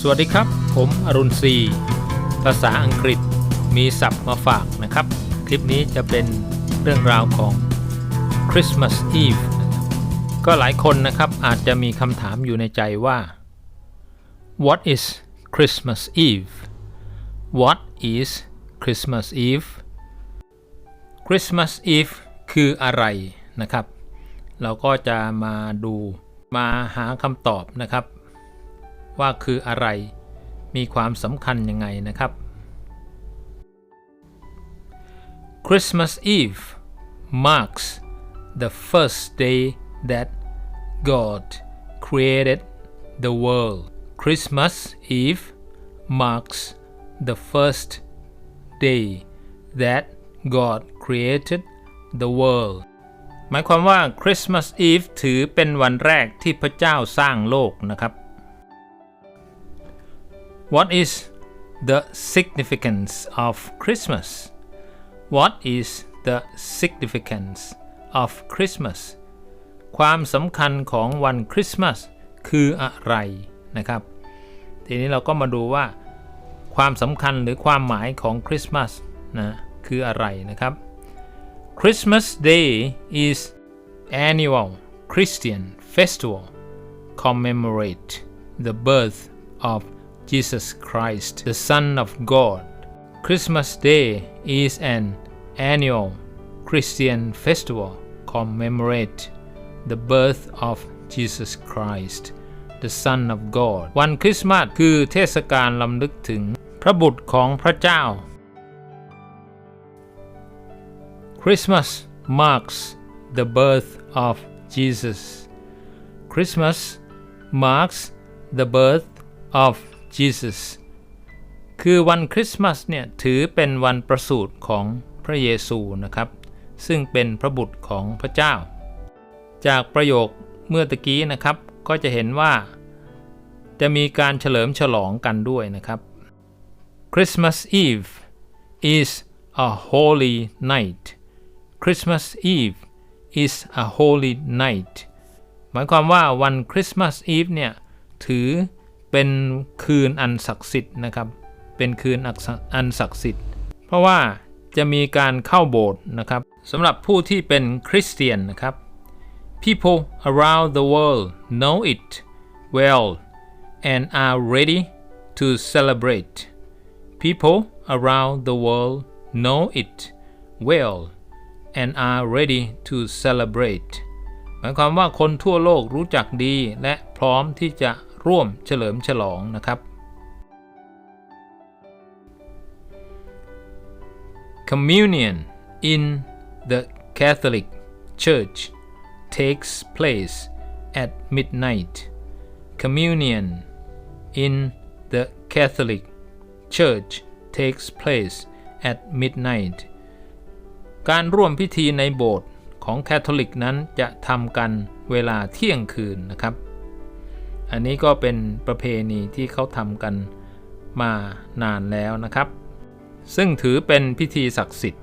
สวัสดีครับ ผมอรุณศรีภาษาอังกฤษมีศัพท์มาฝากนะครับ คลิปนี้จะเป็นเรื่องราวของ Christmas Eve ก็หลายคนนะครับอาจจะมีคำถามอยู่ในใจว่า What is Christmas Eve What is Christmas Eve Christmas Eve คืออะไรนะครับ เราก็จะมาดู มาหาคำตอบนะครับ ว่าคืออะไรมีความสำคัญยังไงนะครับ Christmas Eve marks the first day that God created the world. Christmas Eve marks the first day that God created the world. หมายความว่า Christmas Eve ถือเป็นวันแรกที่พระเจ้าสร้างโลกนะครับ What is the significance of Christmas? What is the significance of Christmas? ความสำคัญของวันคริสต์มาสคืออะไรนะครับ ทีนี้เราก็มาดูว่า ความสำคัญหรือความหมายของคริสต์มาสนะคืออะไรนะครับ Christmas Day is annual Christian festival commemorate the birth of Jesus Christ, the Son of God. Christmas Day is an annual Christian festival commemorate the birth of Jesus Christ, the Son of God. วันคริสต์มาสคือเทศกาลลำลึกถึงพระบุตรของพระเจ้า Christmas marks the birth of Jesus. Christmas marks the birth of Jesus คือวันคริสต์มาสเนี่ยถือเป็นวันประสูติของพระเยซูนะครับ ซึ่งเป็นพระบุตรของพระเจ้า จากประโยคเมื่อตะกี้นะครับ ก็จะเห็นว่า จะมีการเฉลิมฉลองกันด้วยนะครับ Christmas Eve is a holy night Christmas Eve is a holy night หมายความว่าวันคริสต์มาสอีฟเนี่ยถือเป็นคืนอันศักดิ์สิทธิ์นะครับ เป็นคืนอันศักดิ์สิทธิ์ เพราะว่าจะมีการเข้าโบสถ์นะครับสำหรับผู้ที่เป็นคริสเตียนนะครับ people around the world know it well and are ready to celebrate people around the world know it well and are ready to celebrate หมายความว่าคนทั่วโลกรู้จักดีและพร้อมที่จะร่วมเฉลิมฉลองนะครับ Communion in the Catholic Church takes place at midnight. Communion in the Catholic Church takes place at midnight. การร่วมพิธีในโบสถ์ของแคทอลิกนั้นจะทำกันเวลาเที่ยงคืนนะครับ อันนี้ก็เป็นประเพณีที่เขาทำกันมานานแล้วนะครับ ซึ่งถือเป็นพิธีศักดิ์สิทธิ์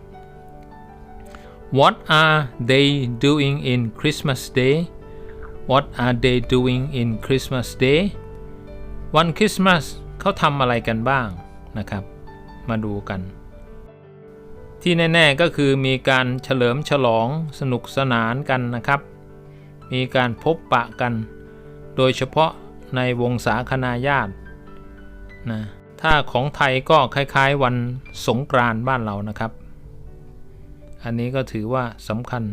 What are they doing in Christmas Day What are they doing in Christmas Day วันคริสต์มาสเขาทำอะไรกันบ้างนะครับ มาดูกัน ที่แน่ ๆก็คือมีการเฉลิมฉลองสนุกสนานกันนะครับ มีการพบปะกัน โดยเฉพาะในวงศาคณาญาตินะถ้าของไทยก็คล้ายๆวันสงกรานต์บ้านเรานะครับ อันนี้ก็ถือว่าสำคัญ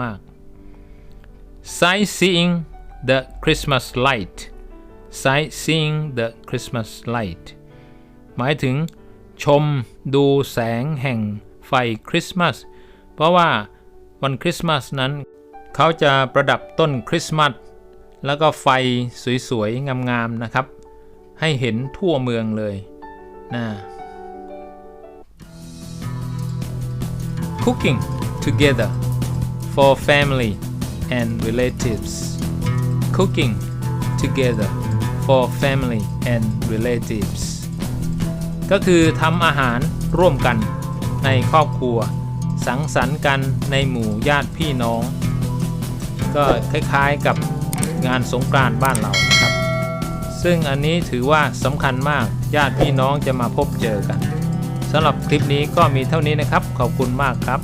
มากๆ sightseeing the Christmas light sightseeing the Christmas light หมายถึงชมดูแสงแห่ง ไฟคริสต์มาส เพราะว่าวันคริสต์มาสนั้น เขาจะประดับต้นคริสต์มาสแล้วก็ไฟสวยๆ งามๆ นะครับ ให้เห็นทั่วเมืองเลยนะ Cooking together for family and relatives Cooking together for family and relatives ก็คือทำอาหารร่วมกัน ในครอบครัว สังสรรค์กันในหมู่ญาติพี่น้อง ก็คล้ายๆกับงานสงกรานต์บ้านเรานะครับ ซึ่งอันนี้ถือว่าสำคัญมากญาติพี่น้องจะมาพบเจอกันสำหรับคลิปนี้ก็มีเท่านี้นะครับ ขอบคุณมากครับ